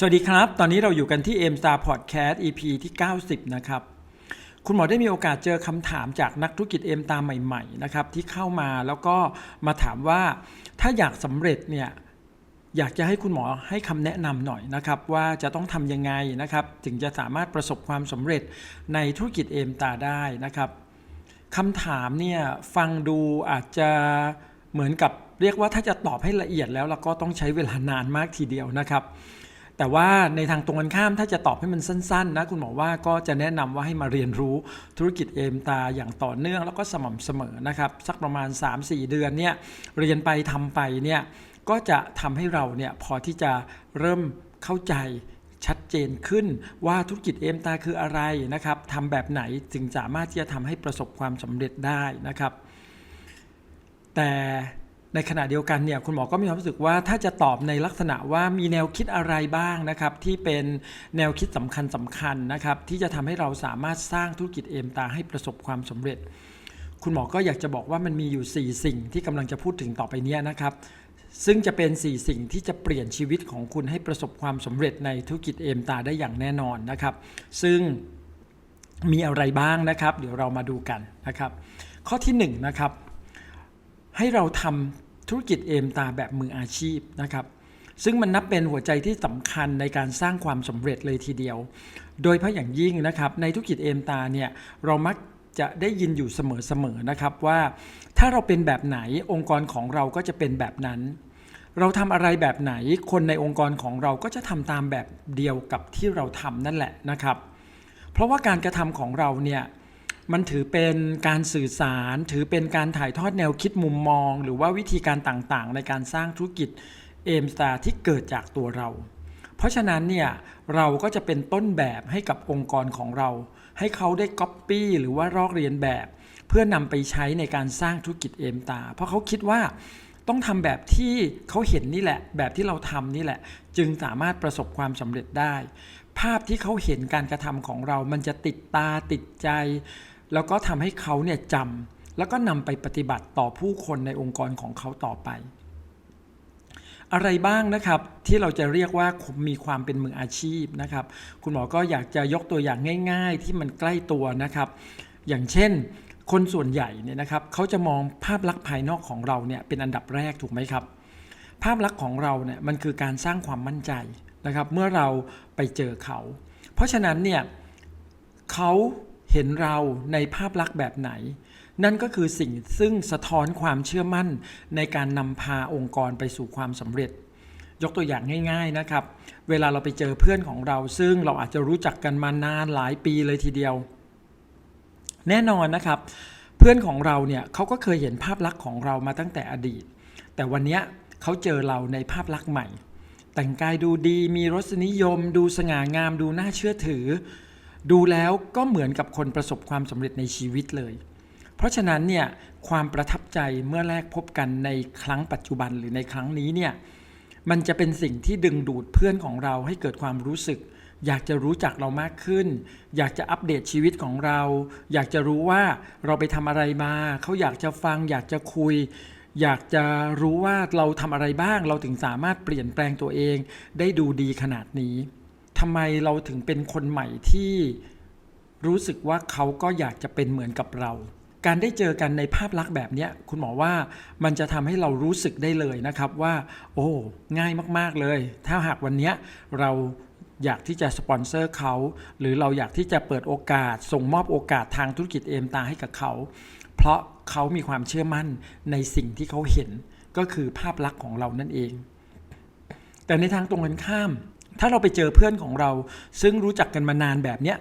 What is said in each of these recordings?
สวัสดีครับ ตอนนี้เราอยู่กันที่ M Star Podcast EP ที่ 90 นะครับ คุณหมอได้มีโอกาสเจอคำถามจากนักธุรกิจ M ตาใหม่ๆนะครับที่เข้ามาแล้วก็มาถามว่าถ้าอยากสำเร็จเนี่ยอยากจะให้คุณหมอให้คำแนะนำหน่อยนะครับว่าจะต้องทำยังไงนะครับถึงจะสามารถประสบความสำเร็จในธุรกิจ M ตาได้นะครับคำถามเนี่ยฟังดูอาจจะเหมือนกับเรียกว่าถ้าจะตอบให้ละเอียดแล้วเราก็ต้องใช้เวลานานมากทีเดียวนะครับ แต่ว่าในทางตรงกันข้ามถ้าจะตอบให้มันสั้นๆนะคุณหมอว่าก็จะแนะนำว่าให้มาเรียนรู้ธุรกิจเอมตาอย่างต่อเนื่องแล้วก็สม่ำเสมอนะครับสักประมาณ 3-4 เดือนเนี่ยเรียนไปทำไปเนี่ยก็จะทำให้เราเนี่ยพอที่จะเริ่มเข้าใจชัดเจนขึ้นว่าธุรกิจเอมตาคืออะไรนะครับทำแบบไหนจึงสามารถที่จะทำให้ประสบความสำเร็จได้นะครับ แต่ ในขณะเดียวกันเนี่ยคุณหมอก็มีความรู้สึกว่าถ้าจะตอบในลักษณะว่ามีแนวคิดอะไรบ้างนะครับ ที่เป็นแนวคิดสำคัญสำคัญนะครับ ที่จะทำให้เราสามารถสร้างธุรกิจเอมตาให้ประสบความสำเร็จ คุณหมอก็อยากจะบอกว่ามันมีอยู่ 4 สิ่งที่กำลังจะพูดถึงต่อไปเนี้ยนะครับ ซึ่งจะเป็น 4 สิ่งที่จะเปลี่ยนชีวิตของคุณให้ประสบความสำเร็จในธุรกิจเอมตาได้อย่างแน่นอนนะครับ ซึ่งมีอะไรบ้างนะครับ เดี๋ยวเรามาดูกันนะครับ ข้อที่1นะครับ ให้เราทำธุรกิจเอมตาแบบมืออาชีพนะครับ ซึ่งมันนับเป็นหัวใจที่สำคัญในการสร้างความสำเร็จเลยทีเดียว โดยเฉพาะอย่างยิ่งนะครับ ในธุรกิจเอมตาเนี่ยเรามักจะได้ยินอยู่เสมอๆนะครับว่าถ้าเราเป็นแบบไหนองค์กรของเราก็จะเป็นแบบนั้น เราทำอะไรแบบไหนคนในองค์กรของเราก็จะทำตามแบบเดียวกับที่เราทำนั่นแหละนะครับ เพราะว่าการกระทำของเราเนี่ย มันถือเป็นการสื่อสาร ถือเป็นการถ่ายทอดแนวคิดมุมมอง หรือว่าวิธีการต่างๆ ในการสร้างธุรกิจเอมสตาที่เกิดจากตัวเรา เพราะฉะนั้นเนี่ยเราก็จะเป็นต้นแบบให้กับองค์กรของเรา ให้เขาได้ก๊อปปี้หรือว่าลอกเรียนแบบ เพื่อนำไปใช้ในการสร้างธุรกิจเอมตา เพราะเขาคิดว่าต้องทำแบบที่เขาเห็นนี่แหละ แบบที่เราทำนี่แหละ จึงสามารถประสบความสำเร็จได้ ภาพที่เขาเห็นการกระทำของเรา มันจะติดตาติดใจ แล้วก็ทำให้เขาเนี่ยจำแล้วก็นำไปปฏิบัติต่อผู้คนในองค์กรของเขาต่อไป อะไรบ้างนะครับที่เราจะเรียกว่ามีความเป็นมืออาชีพนะครับ คุณหมอก็อยากจะยกตัวอย่างง่าย ๆ ที่มันใกล้ตัวนะครับ อย่างเช่นคนส่วนใหญ่เนี่ยนะครับเขาจะมองภาพลักษณ์ภายนอกของเราเนี่ยเป็นอันดับแรกถูกไหมครับ ภาพลักษณ์ของเราเนี่ยมันคือการสร้างความมั่นใจนะครับ เมื่อเราไปเจอเขา เพราะฉะนั้นเนี่ยเขา เห็นเราในภาพลักษณ์แบบไหน นั่นก็คือสิ่งซึ่งสะท้อนความเชื่อมั่นในการนำพาองค์กรไปสู่ความสำเร็จ ยกตัวอย่างง่าย ๆนะครับ เวลาเราไปเจอเพื่อนของเรา ซึ่งเราอาจจะรู้จักกันมานานหลายปีเลยทีเดียว แน่นอนนะครับ เพื่อนของเราเนี่ยเขาก็เคยเห็นภาพลักษณ์ของเรามาตั้งแต่อดีต แต่วันนี้เขาเจอเราในภาพลักษณ์ใหม่ แต่งกายดูดีมีรสนิยม ดูสง่างามดูน่าเชื่อถือ ดูแล้วก็เหมือนกับคนประสบความสำเร็จในชีวิตเลย เพราะฉะนั้นเนี่ยความประทับใจเมื่อแรกพบกันในครั้งปัจจุบันหรือในครั้งนี้เนี่ยมันจะเป็นสิ่งที่ดึงดูดเพื่อนของเราให้เกิดความรู้สึก อยากจะรู้จักเรามากขึ้น อยากจะอัปเดตชีวิตของเรา อยากจะรู้ว่าเราไปทำอะไรมา เขาอยากจะฟัง อยากจะคุย อยากจะรู้ว่าเราทำอะไรบ้าง เราถึงสามารถเปลี่ยนแปลงตัวเอง ได้ดูดีขนาดนี้ ทำไมเราถึงเป็นคนใหม่ที่รู้สึกว่าเขาก็อยากจะเป็นเหมือนกับเรา การได้เจอกันในภาพลักษณ์แบบนี้คุณหมอว่ามันจะทำให้เรารู้สึกได้เลยนะครับว่า โอ้ ง่ายมากๆเลย ถ้าหากวันนี้เราอยากที่จะสปอนเซอร์เขา หรือเราอยากที่จะเปิดโอกาส ส่งมอบโอกาสทางธุรกิจเอมตาให้กับเขา เพราะเขามีความเชื่อมั่นในสิ่งที่เขาเห็นก็คือภาพลักษณ์ของเรานั่นเอง แต่ในทางตรงกันข้าม ถ้าเราไปเจอเพื่อนของเรา ซึ่งรู้จักกันมานานแบบเนี้ย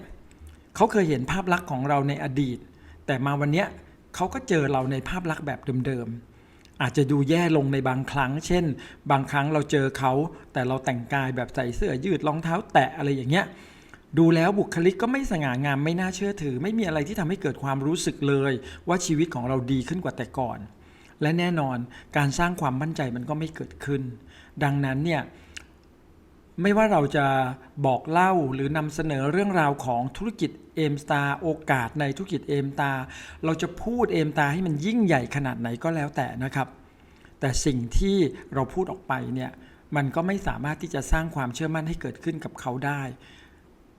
เขาเคยเห็นภาพลักษณ์ของเราในอดีต แต่มาวันเนี้ยเขาก็เจอเราในภาพลักษณ์แบบเดิมๆอาจจะดูแย่ลงในบางครั้ง เช่น บางครั้งเราเจอเขา แต่เราแต่งกายแบบใส่เสื้อยืดรองเท้า แตะอะไรอย่างเงี้ยดูแล้วบุคลิกก็ไม่สง่างามไม่น่าเชื่อถือ ไม่มีอะไรที่ทำให้เกิดความรู้สึกเลย ว่าชีวิตของเราดีขึ้นกว่าแต่ก่อน และแน่นอนการสร้างความมั่นใจมันก็ไม่เกิดขึ้น ดังนั้นเนี่ย ไม่ว่าเราจะบอกเล่าหรือนำเสนอเรื่องราวของธุรกิจเอมสตาโอกาสในธุรกิจเอมตาเราจะพูดเอมตาให้มันยิ่งใหญ่ขนาดไหนก็แล้วแต่นะครับ แต่สิ่งที่เราพูดออกไปเนี่ยมันก็ไม่สามารถที่จะสร้างความเชื่อมั่นให้เกิดขึ้นกับเขาได้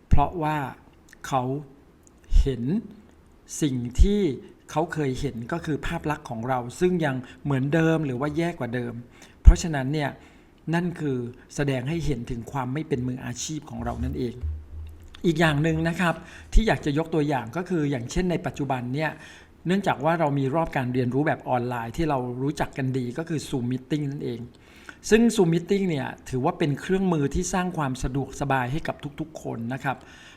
เพราะว่าเขาเห็นสิ่งที่เขาเคยเห็นก็คือภาพลักษณ์ของเรา ซึ่งยังเหมือนเดิมหรือว่าแย่กว่าเดิม เพราะฉะนั้นเนี่ย นั่นคือแสดงให้เห็นถึงความไม่เป็นมืออาชีพของเรานั่นเอง อีกอย่างหนึ่งนะครับ ที่อยากจะยกตัวอย่างก็คืออย่างเช่นในปัจจุบันเนี่ยเนื่องจากว่าเรามีรอบการเรียนรู้แบบออนไลน์ที่เรารู้จักกันดีก็คือ Zoom Meeting นั่นเอง ซึ่ง Zoom Meeting เนี่ยถือว่าเป็นเครื่องมือที่สร้างความสะดวกสบายให้กับทุกๆ คนนะครับ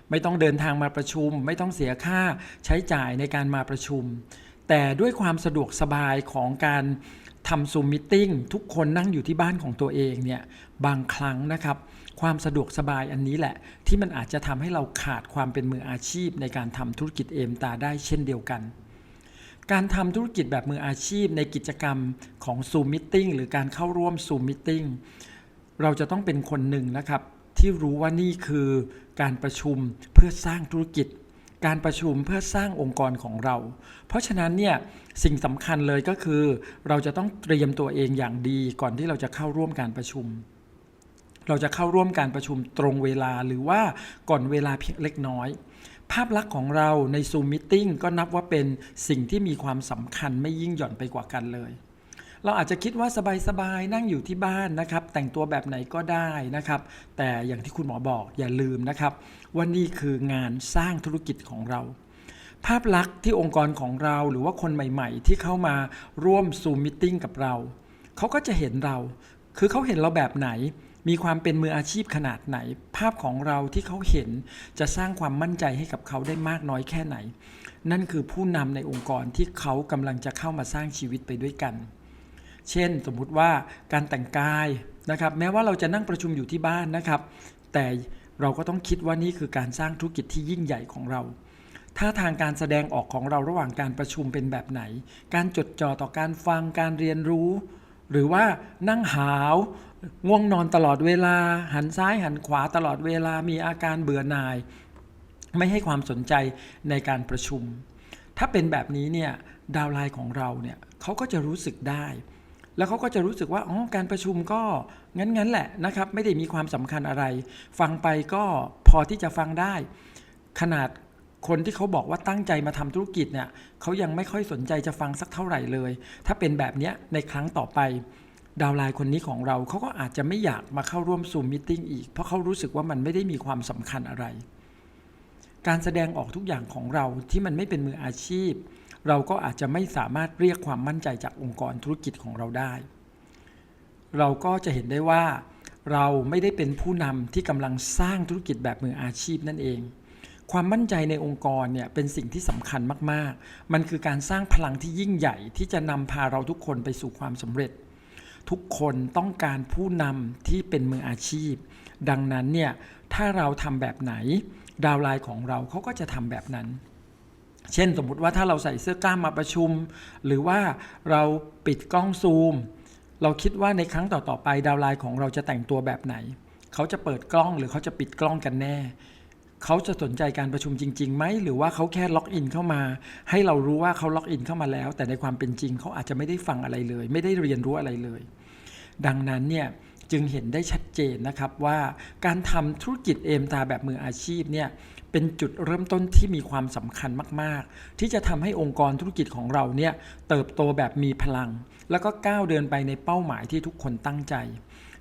ไม่ต้องเดินทางมาประชุม ไม่ต้องเสียค่าใช้จ่ายในการมาประชุม แต่ด้วยความสะดวกสบายของการ ทำ Zoom Meeting ทุกคนนั่งอยู่ที่บ้านของตัวเองเนี่ยบางครั้งนะครับ ความสะดวกสบายอันนี้แหละ ที่มันอาจจะทำให้เราขาดความเป็นมืออาชีพในการทำธุรกิจเอมตาได้เช่นเดียวกัน การทำธุรกิจแบบมืออาชีพในกิจกรรมของ Zoom Meeting หรือการเข้าร่วม Zoom Meeting เราจะต้องเป็นคนหนึ่งนะครับ ที่รู้ว่านี่คือการประชุมเพื่อสร้างธุรกิจ การประชุมเพื่อสร้างองค์กรของเรา เพราะฉะนั้นเนี่ยสิ่งสำคัญเลยก็คือ เราจะต้องเตรียมตัวเองอย่างดีก่อนที่เราจะเข้าร่วมการประชุม เราจะเข้าร่วมการประชุมตรงเวลาหรือว่าก่อนเวลาเพียงเล็กน้อย ภาพลักษณ์ของเราใน Zoom Meeting ก็นับว่าเป็นสิ่งที่มีความสำคัญไม่ยิ่งหย่อนไปกว่ากันเลย เราอาจจะคิดว่าสบายๆนั่งอยู่ที่บ้านนะครับ แต่งตัวแบบไหนก็ได้นะครับ แต่อย่างที่คุณหมอบอกอย่าลืมนะครับว่านี่คืองานสร้างธุรกิจของเรา ภาพลักษณ์ที่องค์กรของเราหรือว่าคนใหม่ ๆ ที่เข้ามาร่วม Zoom Meeting กับเราเขาก็จะเห็นเรา คือเขาเห็นเราแบบไหนมีความเป็นมืออาชีพขนาดไหน ภาพของเราที่เขาเห็นจะสร้างความมั่นใจให้กับเขาได้มากน้อยแค่ไหน นั่นคือผู้นำในองค์กรที่เขากำลังจะเข้ามาสร้างชีวิตไปด้วยกัน เช่น สมมุติว่าการแต่งกายนะครับ แม้ว่าเราจะนั่งประชุมอยู่ที่บ้านนะครับ แต่เราก็ต้องคิดว่านี่คือการสร้างธุรกิจที่ยิ่งใหญ่ของเราท่าทางการแสดงออกของเราระหว่างการประชุมเป็นแบบไหน การจดจ่อต่อการฟังการเรียนรู้ หรือว่านั่งหาวง่วงนอนตลอดเวลา หันซ้ายหันขวาตลอดเวลามีอาการเบื่อหน่าย ไม่ให้ความสนใจในการประชุม ถ้าเป็นแบบนี้เนี่ยดาวไลน์ของเราเนี่ยเขาก็จะรู้สึกได้ แล้วเขาก็จะรู้สึกว่าอ๋อการประชุมก็งั้นๆแหละนะครับ ไม่ได้มีความสำคัญอะไร ฟังไปก็พอที่จะฟังได้ ขนาดคนที่เขาบอกว่าตั้งใจมาทำธุรกิจเนี่ยเขายังไม่ค่อยสนใจจะฟังสักเท่าไหร่เลย ถ้าเป็นแบบนี้ในครั้งต่อไป ดาวไลน์คนนี้ของเราเขาก็อาจจะไม่อยากมาเข้าร่วมซูมมิ팅อีก เพราะเขารู้สึกว่ามันไม่ได้มีความสำคัญอะไร การแสดงออกทุกอย่างของเราที่มันไม่เป็นมืออาชีพ เราก็อาจจะไม่สามารถเรียกความมั่นใจจากองค์กรธุรกิจของเราได้ เราก็จะเห็นได้ว่า เราไม่ได้เป็นผู้นำที่กำลังสร้างธุรกิจแบบมืออาชีพนั่นเอง ความมั่นใจในองค์กรเนี่ยเป็นสิ่งที่สำคัญมากๆ มันคือการสร้างพลังที่ยิ่งใหญ่ที่จะนำพาเราทุกคนไปสู่ความสำเร็จ ทุกคนต้องการผู้นำที่เป็นมืออาชีพ ดังนั้นเนี่ยถ้าเราทำแบบไหน ดาวไลน์ของเราเขาก็จะทำแบบนั้น เช่นสมมุติว่าถ้าเราใส่เสื้อกล้ามมาประชุม หรือว่าเราปิดกล้องซูม เราคิดว่าในครั้งต่อๆไปดาวไลน์ของเราจะแต่งตัวแบบไหน เขาจะเปิดกล้องหรือเขาจะปิดกล้องกันแน่ เขาจะสนใจการประชุมจริงๆไหมหรือว่าเขาแค่ล็อกอินเข้ามา ให้เรารู้ว่าเขาล็อกอินเข้ามาแล้ว แต่ในความเป็นจริงเขาอาจจะไม่ได้ฟังอะไรเลย ไม่ได้เรียนรู้อะไรเลย ดังนั้นเนี่ยจึงเห็นได้ชัดเจนนะครับว่าการทำธุรกิจเอมตาแบบมืออาชีพเนี่ย เป็นจุดเริ่มต้นที่มีความสำคัญมาก ๆ ที่จะทำให้องค์กรธุรกิจของเราเนี่ยเติบโตแบบมีพลัง แล้วก็ก้าวเดินไปในเป้าหมายที่ทุกคนตั้งใจ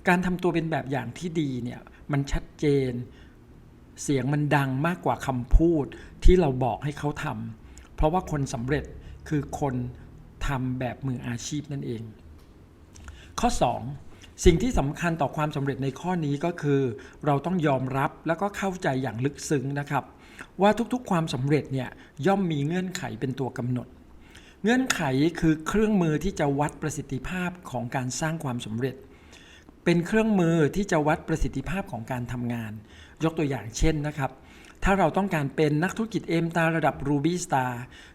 การทำตัวเป็นแบบอย่างที่ดีเนี่ยมันชัดเจน เสียงมันดังมากกว่าคำพูดที่เราบอกให้เขาทำเพราะว่าคนสำเร็จคือคนทำแบบมืออาชีพนั่นเอง ข้อ 2 สิ่งที่สำคัญต่อความสำเร็จในข้อนี้ก็คือ เราต้องยอมรับแล้วก็เข้าใจอย่างลึกซึ้งนะครับ ว่าทุกๆความสำเร็จเนี่ยย่อมมีเงื่อนไขเป็นตัวกำหนด เงื่อนไขคือเครื่องมือที่จะวัดประสิทธิภาพของการสร้างความสำเร็จ เป็นเครื่องมือที่จะวัดประสิทธิภาพของการทำงาน ยกตัวอย่างเช่นนะครับ ถ้าเราต้องการเป็นนักธุรกิจเอ็มตาระดับ Ruby Star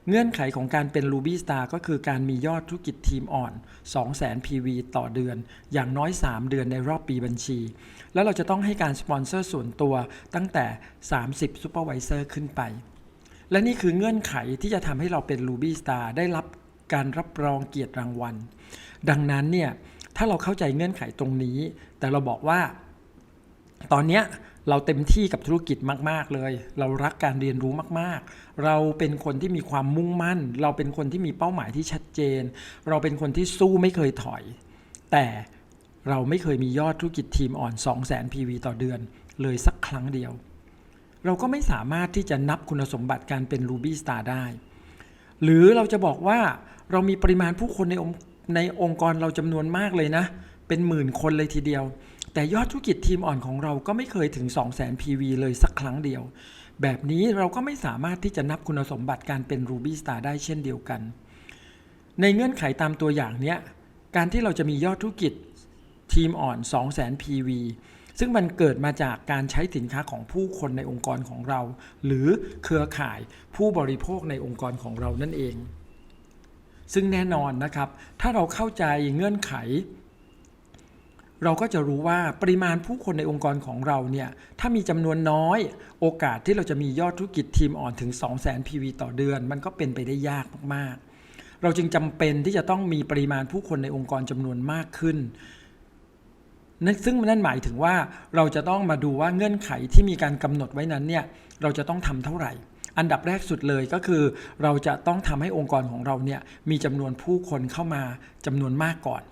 เงื่อนไขของการเป็น Ruby Star ก็คือการมียอดธุรกิจทีมอ่อน 200,000 PV ต่อเดือน อย่างน้อย 3 เดือนในรอบปีบัญชี แล้วเราจะต้องให้การสปอนเซอร์ส่วนตัวตั้งแต่ 30 Supervisor ขึ้นไป และนี่คือเงื่อนไขที่จะทำให้เราเป็น Ruby Star ได้รับการรับรองเกียรติรางวัล ดังนั้นเนี่ยถ้าเราเข้าใจเงื่อนไขตรงนี้ แต่เราบอกว่า ตอนเนี้ย เราเต็มที่กับธุรกิจมาก ๆ เลย เรารักการเรียนรู้มาก ๆ เราเป็นคนที่มีความมุ่งมั่น เราเป็นคนที่มีเป้าหมายที่ชัดเจน เราเป็นคนที่สู้ไม่เคยถอย แต่เราไม่เคยมียอดธุรกิจทีมอ่อน 2 0 0 0 0 0 PV ต่อเดือนเลยสักครั้งเดียว เราก็ไม่สามารถที่จะนับคุณสมบัติการเป็น Ruby Star ได้ หรือเราจะบอกว่าเรามีปริมาณผู้คนในองในองค์กรเราจำนวนมากเลยนะ เป็นหมื่นคนเลยทีเดียว แต่ยอดธุรกิจทีมอ่อนของเราก็ไม่เคยถึง 2 0 0 0 0 0 PV เลยสักครั้งเดียว แบบนี้เราก็ไม่สามารถที่จะนับคุณสมบัติการเป็น Ruby Star ได้เช่นเดียวกัน ในเงื่อนไขตามตัวอย่างเนี้ย การที่เราจะมียอดธุรกิจทีมอ่อน 2 0 0 0 0 0 PV ซึ่งมันเกิดมาจากการใช้สินค้าของผู้คนในองค์กรของเรา หรือเครือข่ายผู้บริโภคในองค์กรของเรานั่นเอง ซึ่งแน่นอนนะครับ ถ้าเราเข้าใจเงื่อนไข เราก็จะรู้ว่าปริมาณผู้คนในองค์กรของเราเนี่ยถ้ามีจำนวนน้อย โอกาสที่เราจะมียอดธุรกิจทีมอ่อนถึง 2 0 0 0 0 0 PV ต่อเดือน มันก็เป็นไปได้ยากมากๆ เราจึงจำเป็นที่จะต้องมีปริมาณผู้คนในองค์กรจำนวนมากขึ้นนั่นซึ่งนั่นหมายถึงว่าเราจะต้องมาดูว่าเงื่อนไขที่มีการกำหนดไว้นั้นเนี่ยเราจะต้องทำเท่าไหร่ อันดับแรกสุดเลยก็คือ เราจะต้องทำให้องค์กรของเราเนี่ยมีจำนวนผู้คนเข้ามาจำนวนมากก่อน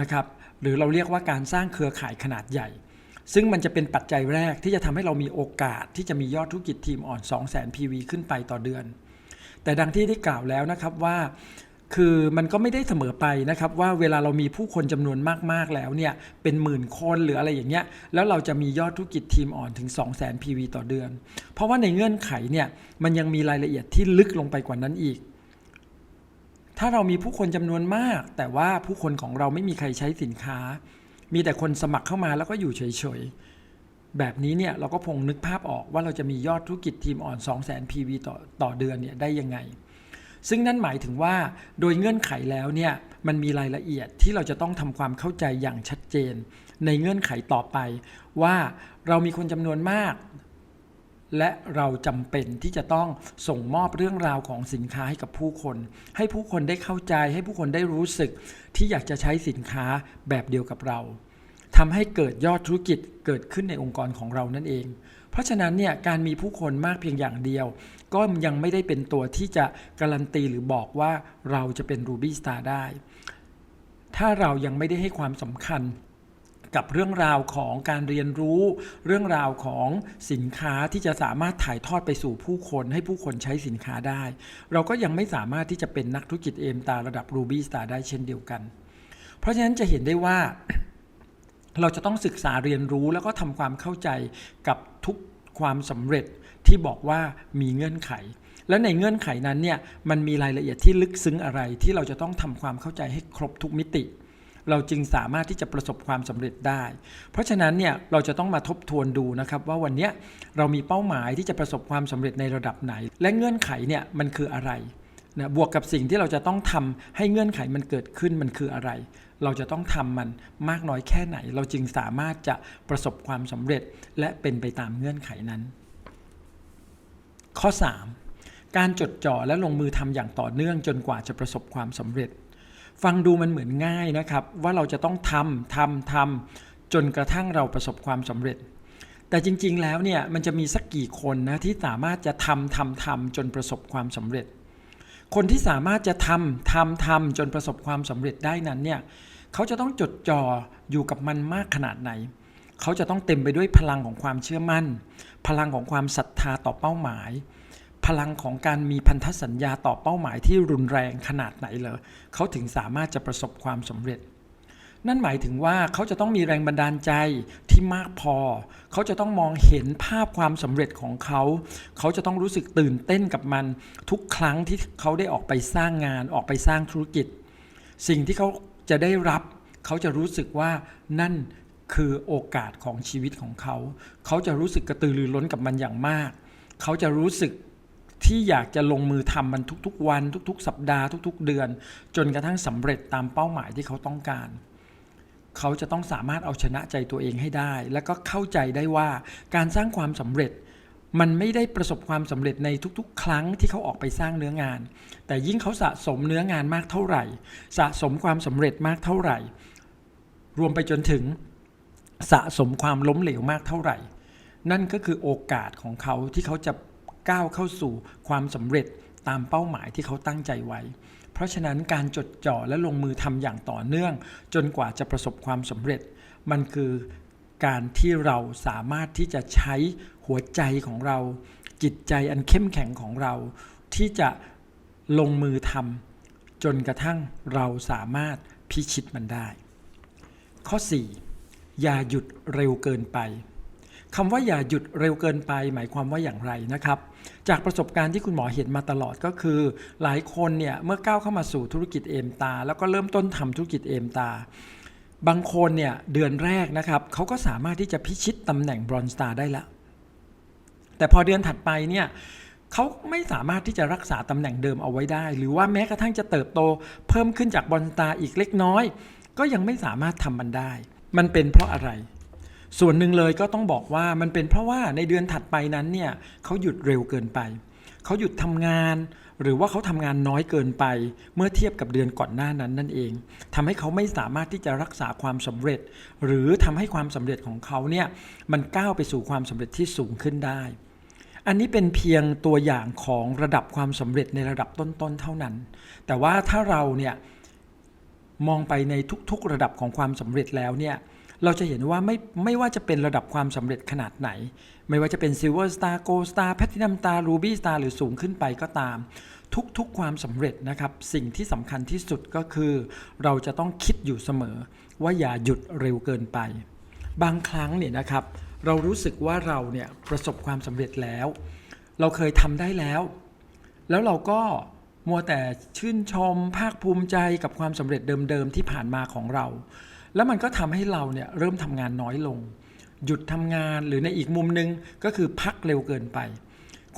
นะครับ หรือเราเรียกว่าการสร้างเครือข่ายขนาดใหญ่ ซึ่งมันจะเป็นปัจจัยแรกที่จะทำให้เรามีโอกาสที่จะมียอดธุรกิจทีมอ่อน 2 0 0 0 0 0 PV ขึ้นไปต่อเดือน แต่ดังที่ได้กล่าวแล้วนะครับว่าคือมันก็ไม่ได้เสมอไปนะครับว่าเวลาเรามีผู้คนจำนวนมาก ๆ แล้วเนี่ยเป็นหมื่นคนหรืออะไรอย่างเงี้ยแล้วเราจะมียอดธุรกิจทีมอ่อนถึง 2 0 0 0 0 0 PV ต่อเดือน เพราะว่าในเงื่อนไขเนี่ยมันยังมีรายละเอียดที่ลึกลงไปกว่านั้นอีก ถ้าเรามีผู้คนจำนวนมาก แต่ว่าผู้คนของเราไม่มีใครใช้สินค้า มีแต่คนสมัครเข้ามาแล้วก็อยู่เฉยๆ แบบนี้เนี่ยเราก็พงนึกภาพออกว่าเราจะมียอดธุรกิจทีมอ่อน 2 0 0 0 0 0 PV ต่อต่อเดือนเนี่ยได้ยังไง ซึ่งนั่นหมายถึงว่าโดยเงื่อนไขแล้วเนี่ยมันมีรายละเอียดที่เราจะต้องทำความเข้าใจอย่างชัดเจน ในเงื่อนไขต่อไป ว่าเรามีคนจำนวนมาก และเราจำเป็นที่จะต้องส่งมอบเรื่องราวของสินค้าให้กับผู้คน ให้ผู้คนได้เข้าใจ ให้ผู้คนได้รู้สึกที่อยากจะใช้สินค้าแบบเดียวกับเราทำให้เกิดยอดธุรกิจเกิดขึ้นในองค์กรของเรานั่นเอง เพราะฉะนั้นเนี่ยการมีผู้คนมากเพียงอย่างเดียว ก็ยังไม่ได้เป็นตัวที่จะการันตีหรือบอกว่าเราจะเป็น Ruby Star ได้ ถ้าเรายังไม่ได้ให้ความสำคัญ กับเรื่องราวของการเรียนรู้ เรื่องราวของสินค้าที่จะสามารถถ่ายทอดไปสู่ผู้คน ให้ผู้คนใช้สินค้าได้ เราก็ยังไม่สามารถที่จะเป็นนักธุรกิจเอมตาระดับ Ruby Star ได้เช่นเดียวกัน เพราะฉะนั้นจะเห็นได้ว่า เราจะต้องศึกษาเรียนรู้แล้วก็ทำความเข้าใจกับทุกความสำเร็จที่บอกว่ามีเงื่อนไขและในเงื่อนไขนั้นเนี่ยมันมีรายละเอียดที่ลึกซึ้งอะไรที่เราจะต้องทำความเข้าใจให้ครบทุกมิติ เราจึงสามารถที่จะประสบความสำเร็จได้ เพราะฉะนั้นเนี่ยเราจะต้องมาทบทวนดูนะครับว่าวันนี้เรามีเป้าหมายที่จะประสบความสำเร็จในระดับไหน และเงื่อนไขเนี่ยมันคืออะไรนะบวกกับสิ่งที่เราจะต้องทำให้เงื่อนไขมันเกิดขึ้นมันคืออะไร เราจะต้องทำมันมากน้อยแค่ไหน เราจึงสามารถจะประสบความสำเร็จ และเป็นไปตามเงื่อนไขนั้น ข้อ 3 การจดจ่อและลงมือทำอย่างต่อเนื่องจนกว่าจะประสบความสำเร็จ ฟังดูมันเหมือนง่ายนะครับ ว่าเราจะต้องทำทำทำจนกระทั่งเราประสบความสำเร็จ แต่จริง ๆ แล้วเนี่ยมันจะมีสักกี่คนนะที่สามารถจะทำทำทำจนประสบความสำเร็จ คนที่สามารถจะทำทำทำจนประสบความสำเร็จได้นั้นเนี่ยเขาจะต้องจดจ่ออยู่กับมันมากขนาดไหน เขาจะต้องเต็มไปด้วยพลังของความเชื่อมั่น พลังของความศรัทธาต่อเป้าหมาย พลังของการมีพันธสัญญาต่อเป้าหมายที่รุนแรงขนาดไหนเหรอเขาถึงสามารถจะประสบความสำเร็จ นั่นหมายถึงว่าเขาจะต้องมีแรงบันดาลใจที่มากพอ เขาจะต้องมองเห็นภาพความสำเร็จของเขา เขาจะต้องรู้สึกตื่นเต้นกับมัน ทุกครั้งที่เขาได้ออกไปสร้างงานออกไปสร้างธุรกิจ สิ่งที่เขาจะได้รับ เขาจะรู้สึกว่านั่นคือโอกาสของชีวิตของเขา เขาจะรู้สึกกระตือรือร้นกับมันอย่างมาก เขาจะรู้สึก ที่อยากจะลงมือทำมันทุกๆ วัน ทุก ๆ สัปดาห์ทุก ๆ เดือน จนกระทั่งสำเร็จตามเป้าหมายที่เขาต้องการ เขาจะต้องสามารถเอาชนะใจตัวเองให้ได้ แล้วก็เข้าใจได้ว่าการสร้างความสำเร็จ มันไม่ได้ประสบความสำเร็จในทุกๆ ครั้งที่เขาออกไปสร้างเนื้องาน แต่ยิ่งเขาสะสมเนื้องานมากเท่าไหร่ สะสมความสำเร็จมากเท่าไหร่ รวมไปจนถึงสะสมความล้มเหลวมากเท่าไหร่ นั่นก็คือโอกาสของเขาที่เขาจะ ก้าวเข้าสู่ความสำเร็จตามเป้าหมายที่เขาตั้งใจไว้ เพราะฉะนั้นการจดจ่อและลงมือทำอย่างต่อเนื่อง จนกว่าจะประสบความสำเร็จ มันคือการที่เราสามารถที่จะใช้หัวใจของเรา จิตใจอันเข้มแข็งของเรา ที่จะลงมือทำจนกระทั่งเราสามารถพิชิตมันได้ ข้อ 4 อย่าหยุดเร็วเกินไปคำว่าอย่าหยุดเร็วเกินไป หมายความว่าอย่างไรนะครับ จากประสบการณ์ที่คุณหมอเห็นมาตลอดก็คือ หลายคนเนี่ยเมื่อก้าวเข้ามาสู่ธุรกิจเอมตา แล้วก็เริ่มต้นทำธุรกิจเอมตา บางคนเนี่ยเดือนแรกนะครับเขาก็สามารถที่จะพิชิตตำแหน่งบรอนสตาร์ได้แล้วแต่พอเดือนถัดไปเนี่ยเขาไม่สามารถที่จะรักษาตำแหน่งเดิมเอาไว้ได้ หรือว่าแม้กระทั่งจะเติบโต เพิ่มขึ้นจากบอลสตาร์อีกเล็กน้อย ก็ยังไม่สามารถทำมันได้ มันเป็นเพราะอะไร ส่วนหนึ่งเลยก็ต้องบอกว่ามันเป็นเพราะว่าในเดือนถัดไปนั้นเนี่ยเขาหยุดเร็วเกินไป เขาหยุดทำงาน หรือว่าเขาทำงานน้อยเกินไป เมื่อเทียบกับเดือนก่อนหน้านั้นนั่นเองทำให้เขาไม่สามารถที่จะรักษาความสำเร็จ หรือทำให้ความสำเร็จของเขาเนี่ยมันก้าวไปสู่ความสำเร็จที่สูงขึ้นได้ อันนี้เป็นเพียงตัวอย่างของระดับความสำเร็จในระดับต้นๆเท่านั้น แต่ว่าถ้าเราเนี่ยมองไปในทุกๆระดับของความสำเร็จแล้วเนี่ย เราจะเห็นว่าไม่ไม่ว่าจะเป็นระดับความสำเร็จขนาดไหน ไม่ว่าจะเป็น Silver Star Gold Star Platinum Star Ruby Star หรือสูงขึ้นไปก็ตาม ทุกๆความสำเร็จนะครับ สิ่งที่สำคัญที่สุดก็คือ เราจะต้องคิดอยู่เสมอ ว่าอย่าหยุดเร็วเกินไป บางครั้งเนี่ยนะครับ เรารู้สึกว่าเราเนี่ยประสบความสำเร็จแล้ว เราเคยทำได้แล้ว แล้วเราก็มัวแต่ชื่นชมภาคภูมิใจกับความสำเร็จเดิมๆที่ผ่านมาของเรา แล้วมันก็ทำให้เราเนี่ยเริ่มทำงานน้อยลง หยุดทำงานหรือในอีกมุมหนึงก็คือพักเร็วเกินไป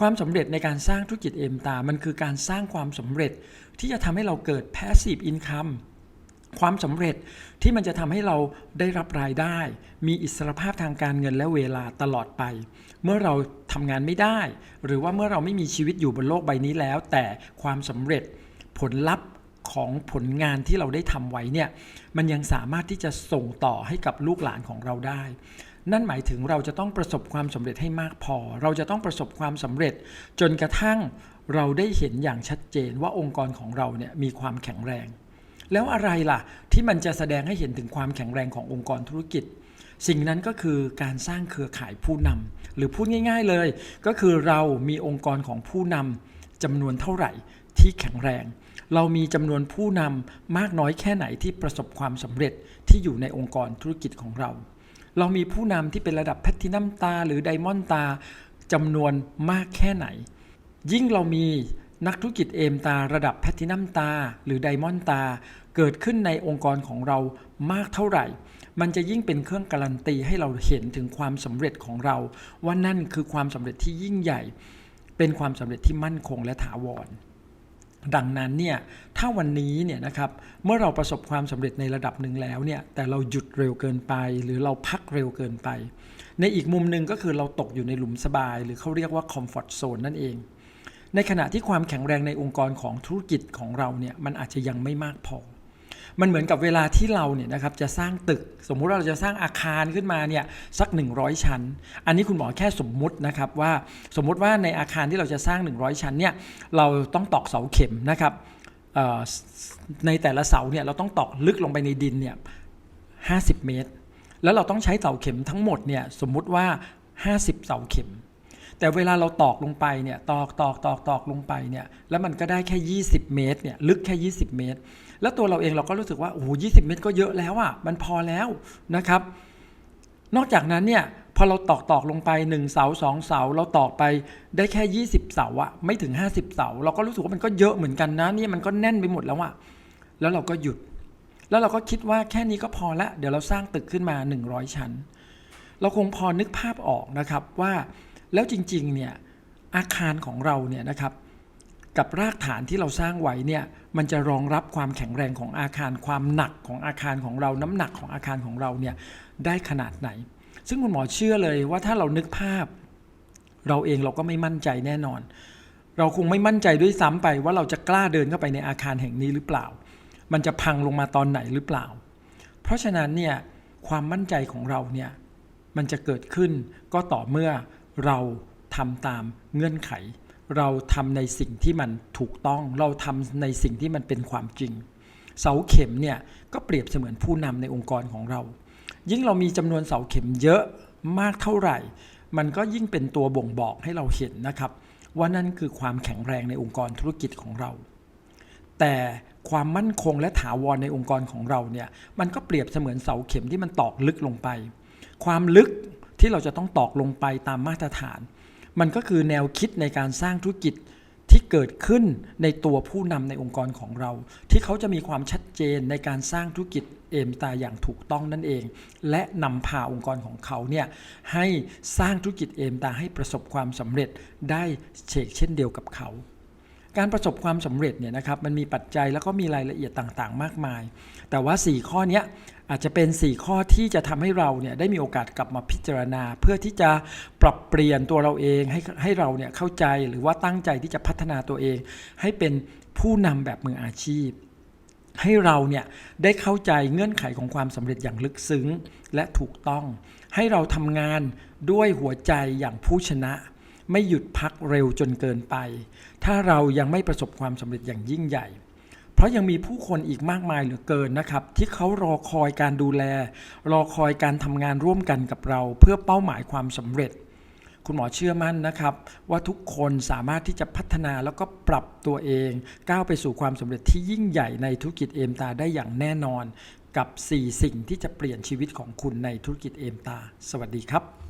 ความสำเร็จในการสร้างธุรกิจเอ็มตา มันคือการสร้างความสำเร็จที่จะทำให้เราเกิด passive income ความสำเร็จที่มันจะทำให้เราได้รับรายได้ มีอิสรภาพทางการเงินและเวลาตลอดไป เมื่อเราทำงานไม่ได้ หรือว่าเมื่อเราไม่มีชีวิตอยู่บนโลกใบนี้แล้ว แต่ความสำเร็จผลลัพธ์ ของผลงานที่เราได้ทำไว้เนี่ยมันยังสามารถที่จะส่งต่อให้กับลูกหลานของเราได้ นั่นหมายถึงเราจะต้องประสบความสำเร็จให้มากพอ เราจะต้องประสบความสำเร็จ จนกระทั่งเราได้เห็นอย่างชัดเจนว่าองค์กรของเราเนี่ยมีความแข็งแรง แล้วอะไรล่ะ ที่มันจะแสดงให้เห็นถึงความแข็งแรงขององค์กรธุรกิจสิ่งนั้นก็คือการสร้างเครือข่ายผู้นำหรือพูดง่ายๆเลย ก็คือเรามีองค์กรของผู้นำจำนวนเท่าไหร่ที่แข็งแรง เรามีจำนวนผู้นำมากน้อยแค่ไหนที่ประสบความสำเร็จที่อยู่ในองค์กรธุรกิจของเรา เรามีผู้นำที่เป็นระดับแพทินัมตา หรือไดมอนด์ตาจำนวนมากแค่ไหน ยิ่งเรามีนักธุรกิจเอมตาระดับแพทินัมตา หรือไดมอนด์ตา เกิดขึ้นในองค์กรของเรามากเท่าไหร่ มันจะยิ่งเป็นเครื่องการันตีให้เราเห็นถึงความสำเร็จของเรา ว่านั่นคือความสำเร็จที่ยิ่งใหญ่ เป็นความสำเร็จที่มั่นคงและถาวร ดังนั้นเนี่ยถ้าวันนี้เนี่ยนะครับเมื่อเราประสบความสำเร็จในระดับหนึ่งแล้วเนี่ยแต่เราหยุดเร็วเกินไป หรือเราพักเร็วเกินไป ในอีกมุมหนึ่งก็คือเราตกอยู่ในหลุมสบาย หรือเขาเรียกว่าคอมฟอร์ทโซนนั่นเอง ในขณะที่ความแข็งแรงในองค์กรของธุรกิจของเราเนี่ยมันอาจจะยังไม่มากพอ มันเหมือนกับเวลาที่เราเนี่ยนะครับจะสร้างตึก สมมุติว่าเราจะสร้างอาคารขึ้นมาเนี่ยสัก 100 ชั้น อันนี้คุณหมอแค่สมมุตินะครับว่าสมมุติว่าในอาคารที่เราจะสร้าง 100 ชั้นเนี่ยเราต้องตอกเสาเข็มนะครับในแต่ละเสาเนี่ยเราต้องตอกลึกลงไปในดินเนี่ย50 เมตร แล้วเราต้องใช้เสาเข็มทั้งหมดเนี่ยสมมุติว่า 50 เสาเข็ม แต่เวลาเราตอกลงไปเนี่ยตอกตอกตอกตอกลงไปเนี่ยแล้วมันก็ได้แค่ 20 เมตรเนี่ยลึกแค่ 20 เมตร แล้วตัวเราเองเราก็รู้สึกว่าโอ้โห20เมตรก็เยอะแล้วอะ่ะมันพอแล้วนะครับ นอกจากนั้นเนี่ยพอเราตอกตอกลงไป 1 เสา 2 เสา เราตอกไปได้แค่ 20 เสาอะไม่ถึง 50 เสา เราก็รู้สึกว่ามันก็เยอะเหมือนกันนะนี่มันก็แน่นไปหมดแล้วอะแล้วเราก็หยุด แล้วเราก็คิดว่าแค่นี้ก็พอละเดี๋ยวเราสร้างตึกขึ้นมา 100 ชั้น เราคงพอนึกภาพออกนะครับว่า แล้วจริงๆเนี่ยอาคารของเราเนี่ยนะครับกับรากฐานที่เราสร้างไว้เนี่ยมันจะรองรับความแข็งแรงของอาคารความหนักของอาคารของเราน้ำหนักของอาคารของเราเนี่ยได้ขนาดไหน ซึ่งคุณหมอเชื่อเลยว่าถ้าเรานึกภาพ เราเองเราก็ไม่มั่นใจแน่นอน เราคงไม่มั่นใจด้วยซ้ำไปว่าเราจะกล้าเดินเข้าไปในอาคารแห่งนี้หรือเปล่า มันจะพังลงมาตอนไหนหรือเปล่า เพราะฉะนั้นเนี่ยความมั่นใจของเราเนี่ยมันจะเกิดขึ้นก็ต่อเมื่อ เราทำตามเงื่อนไข เราทำในสิ่งที่มันถูกต้อง เราทำในสิ่งที่มันเป็นความจริง เสาเข็มเนี่ยก็เปรียบเสมือนผู้นำในองค์กรของเรา ยิ่งเรามีจำนวนเสาเข็มเยอะมากเท่าไหร่ มันก็ยิ่งเป็นตัวบ่งบอกให้เราเห็นนะครับว่านั่นคือความแข็งแรงในองค์กรธุรกิจของเรา แต่ความมั่นคงและถาวรในองค์กรของเราเนี่ยมันก็เปรียบเสมือนเสาเข็มที่มันตอกลึกลงไป ความลึก ที่เราจะต้องตอกลงไปตามมาตรฐาน มันก็คือแนวคิดในการสร้างธุรกิจที่เกิดขึ้นในตัวผู้นำในองค์กรของเรา ที่เขาจะมีความชัดเจนในการสร้างธุรกิจเอมตาอย่างถูกต้องนั่นเอง และนำพาองค์กรของเขาเนี่ยให้สร้างธุรกิจเอมตาให้ประสบความสำเร็จได้เชกเช่นเดียวกับเขา การประสบความสำเร็จเนี่ยนะครับมันมีปัจจัยแล้วก็มีรายละเอียดต่างๆ มากมาย แต่ว่า 4 ข้อนี้ อาจจะเป็น 4 ข้อที่จะทำให้เราเนี่ยได้มีโอกาสกลับมาพิจารณา เพื่อที่จะปรับเปลี่ยนตัวเราเองให้ให้เราเนี่ยเข้าใจหรือว่าตั้งใจที่จะพัฒนาตัวเอง ให้เป็นผู้นำแบบมืออาชีพ ให้เราเนี่ยได้เข้าใจเงื่อนไขของความสำเร็จอย่างลึกซึ้งและถูกต้อง ให้เราทำงานด้วยหัวใจอย่างผู้ชนะไม่หยุดพักเร็วจนเกินไป ถ้าเรายังไม่ประสบความสำเร็จอย่างยิ่งใหญ่ เพราะยังมีผู้คนอีกมากมายเหลือเกินนะครับ ที่เขารอคอยการดูแล รอคอยการทำงานร่วมกันกับเรา เพื่อเป้าหมายความสำเร็จ คุณหมอเชื่อมั่นนะครับ ว่าทุกคนสามารถที่จะพัฒนาแล้วก็ปรับตัวเอง ก้าวไปสู่ความสำเร็จที่ยิ่งใหญ่ในธุรกิจเอมตาได้อย่างแน่นอน กับ 4 สิ่งที่จะเปลี่ยนชีวิตของคุณในธุรกิจเอมตา สวัสดีครับ